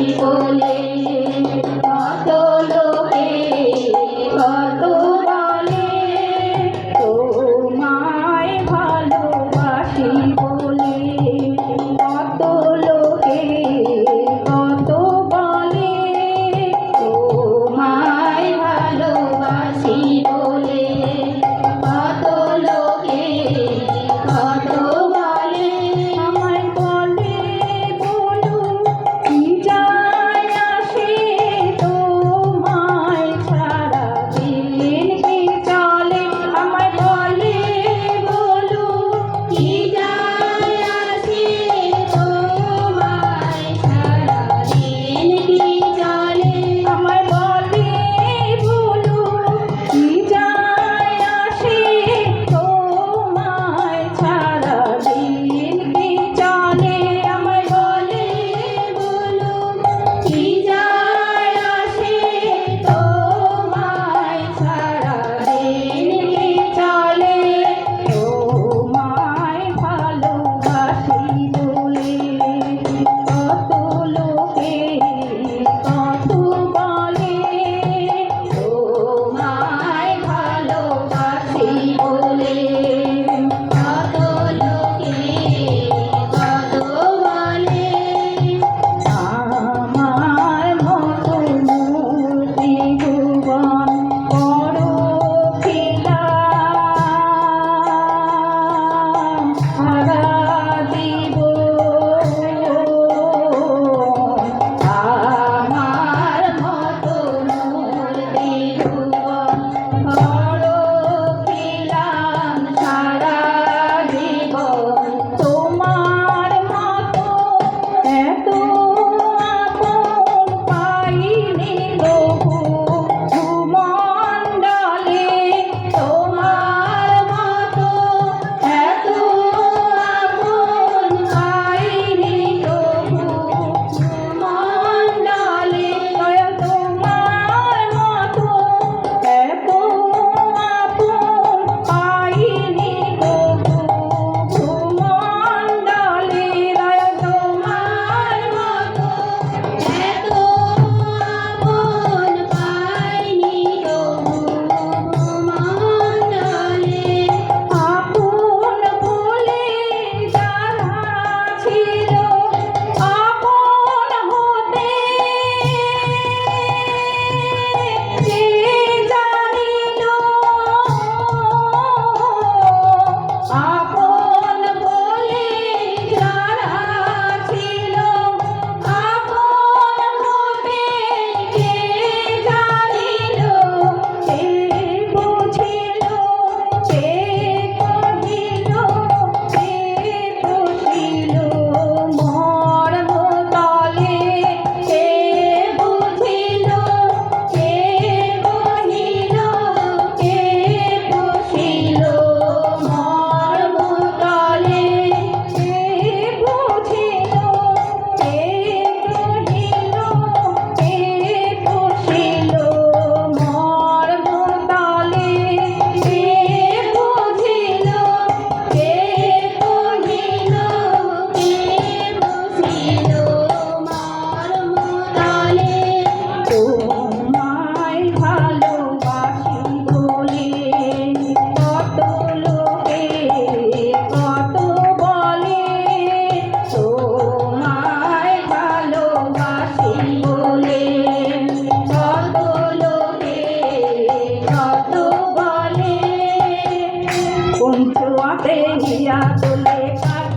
ভালোবাসি কোন ছোঁয়াতে নিয়া চলে পারে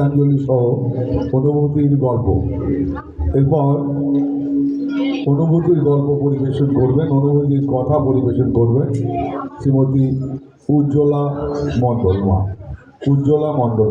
সঙ্গীতাঞ্জলি সহ অনুভূতির গল্প। এরপর অনুভূতির গল্প পরিবেশন করবেন, অনুভূতির কথা পরিবেশন করবেন শ্রীমতী উজ্জ্বলা মণ্ডল মা। উজ্জ্বলা মণ্ডল।